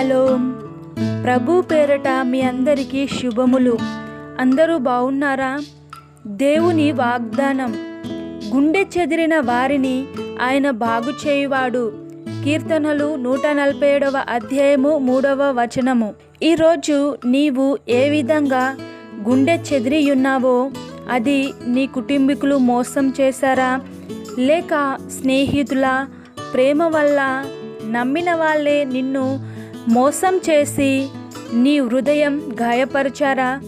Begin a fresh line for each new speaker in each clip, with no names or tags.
Hello ప్రభు పేరట మీ అందరికీ శుభములు. అందరూ బాగున్నారా దేవుని వాగ్దానం. గుండె చెదిరిన వారిని ఆయన బాగు చేయువాడు. కీర్తనలు నూట నలభై ఏడవ అధ్యాయము మూడవ వచనము. ఈరోజు నీవు ఏ విధంగా గుండె చెదిరి ఉన్నావో అది నీ కుటుంబీకులు మోసం చేశారా? లేక స్నేహితుల ప్రేమ వల్ల నమ్మిన వాళ్ళే నిన్ను మోసం చేసి నీ హృదయం గాయపరిచారా?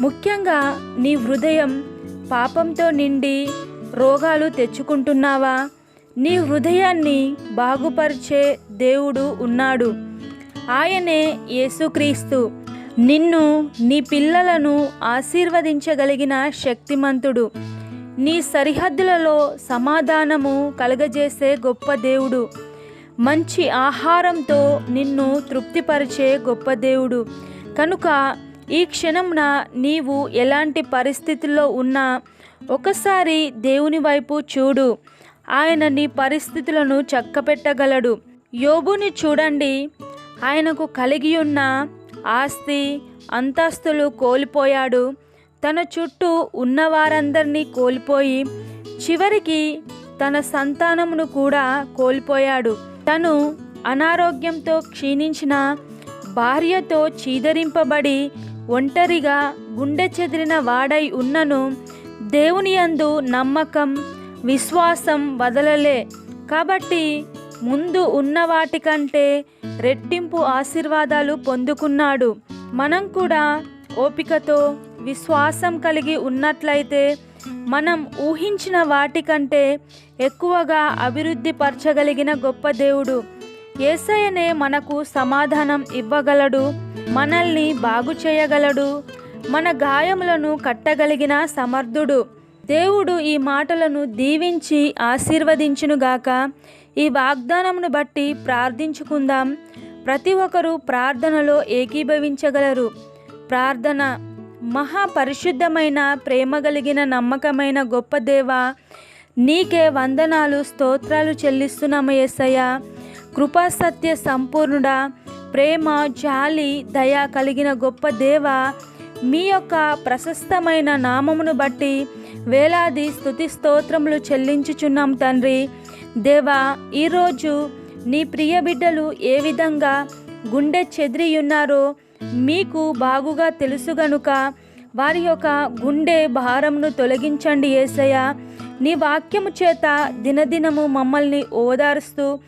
ముఖ్యంగా నీ హృదయం పాపంతో నిండి రోగాలు తెచ్చుకుంటున్నావా? నీ హృదయాన్ని బాగుపరిచే దేవుడు ఉన్నాడు. ఆయనే యేసుక్రీస్తు. నిన్ను నీ పిల్లలను ఆశీర్వదించగలిగిన శక్తిమంతుడు. నీ సరిహద్దులలో సమాధానము కలగజేసే గొప్ప దేవుడు. మంచి ఆహారంతో నిన్ను తృప్తిపరిచే గొప్ప దేవుడు. కనుక ఈ క్షణంన నీవు ఎలాంటి పరిస్థితుల్లో ఉన్నా ఒకసారి దేవుని వైపు చూడు. ఆయన నీ పరిస్థితులను చక్కపెట్టగలడు. యోబుని చూడండి. ఆయనకు కలిగి ఉన్న ఆస్తి అంతస్తులు కోల్పోయాడు. తన చుట్టూ ఉన్నవారందరినీ కోల్పోయి చివరికి తన సంతానమును కూడా కోల్పోయాడు. తను అనారోగ్యంతో క్షీణించిన భార్యతో చీదరింపబడి ఒంటరిగా గుండె చెదిరిన వాడై ఉన్నను దేవుని యందు నమ్మకం విశ్వాసం వదలలే. కాబట్టి ముందు ఉన్న వాటికంటే రెట్టింపు ఆశీర్వాదాలు పొందుకున్నాడు. మనం కూడా ఓపికతో విశ్వాసం కలిగి ఉన్నట్లయితే మనం ఊహించిన వాటికంటే ఎక్కువగా అభివృద్ధి పరచగలిగిన గొప్ప దేవుడు. ఏసయనే మనకు సమాధానం ఇవ్వగలడు మనల్ని బాగు చేయగలడు మన గాయములను కట్టగలిగిన సమర్థుడు. దేవుడు ఈ మాటలను దీవించి ఆశీర్వదించునుగాక. ఈ వాగ్దానమును బట్టి ప్రార్థించుకుందాం. ప్రతి ఒక్కరూ ప్రార్థనలో ఏకీభవించగలరు. ప్రార్థన మహాపరిశుద్ధమైన ప్రేమ కలిగిన నమ్మకమైన గొప్ప దేవ నీకే వందనాలు స్తోత్రాలు చెల్లిస్తున్నాము యేసయ్య కృపాసత్య సంపూర్ణుడ సంపూర్ణుడా ప్రేమ జాలి దయ కలిగిన గొప్ప దేవ మీ యొక్క ప్రశస్తమైన నామమును బట్టి వేలాది స్థుతి స్తోత్రములు చెల్లించుచున్నాం తండ్రి. దేవా ఈరోజు నీ ప్రియ బిడ్డలు ఏ విధంగా గుండె చెదిరియున్నారో మీకు బాగుగా తెలుసు గనుక వారి యొక్క గుండె భారమును తొలగించండి ఏసయ్య. నీ వాక్యము చేత దినదినము మమ్మల్ని ఓదారుస్తూ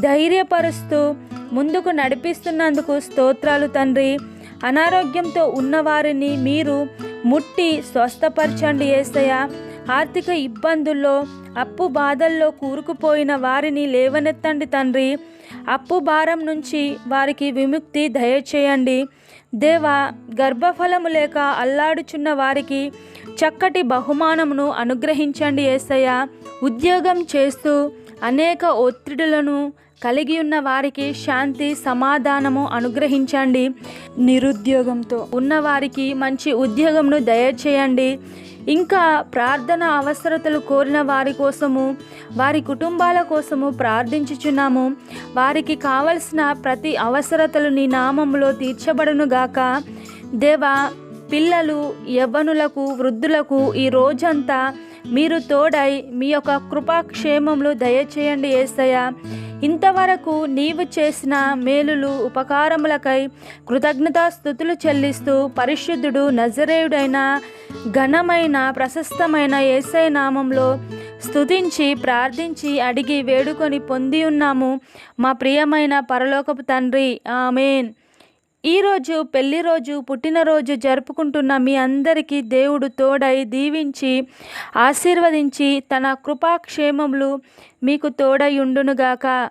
ధైర్యపరుస్తూ ముందుకు నడిపిస్తున్నందుకు స్తోత్రాలు తండ్రి. అనారోగ్యంతో ఉన్నవారిని మీరు ముట్టి స్వస్థపరచండి ఏసయ్య. ఆర్థిక ఇబ్బందుల్లో అప్పు బాధల్లో కూరుకుపోయిన వారిని లేవనెత్తండి తండ్రి. అప్పు భారం నుంచి వారికి విముక్తి దయచేయండి. దేవా గర్భఫలము లేక అల్లాడుచున్న వారికి చక్కటి బహుమానమును అనుగ్రహించండి ఏసయ్య. ఉద్యోగం చేస్తూ అనేక ఒత్తిడులను కలిగి ఉన్న వారికి శాంతి సమాధానము అనుగ్రహించండి. నిరుద్యోగంతో. ఉన్నవారికి మంచి ఉద్యోగంను దయచేయండి. ఇంకా ప్రార్థన అవసరతలు కోరిన వారి కోసము వారి కుటుంబాల కోసము ప్రార్థించుచున్నాము. వారికి కావలసిన ప్రతి అవసరతలు నీ నామంలో తీర్చబడునుగాక దేవా పిల్లలు యవ్వనులకు వృద్ధులకు ఈ రోజంతా మీరు తోడై మీ యొక్క కృపాక్షేమంలో దయచేయండి ఏసయ్య. ఇంతవరకు నీవు చేసిన మేలులు ఉపకారములకై కృతజ్ఞతాస్థుతులు చెల్లిస్తూ పరిశుద్ధుడు నజరేయుడైన ఘనమైన ప్రశస్తమైన ఏసై నామంలో స్తుతించి ప్రార్థించి అడిగి వేడుకొని పొంది ఉన్నాము. మా ప్రియమైన పరలోకపు తండ్రి ఆమెన్. ఈరోజు పెళ్ళి రోజు పుట్టినరోజు జరుపుకుంటున్న మీ అందరికీ దేవుడు తోడై దీవించి ఆశీర్వదించి తన కృపాక్షేమములు మీకు తోడై ఉండునుగాక.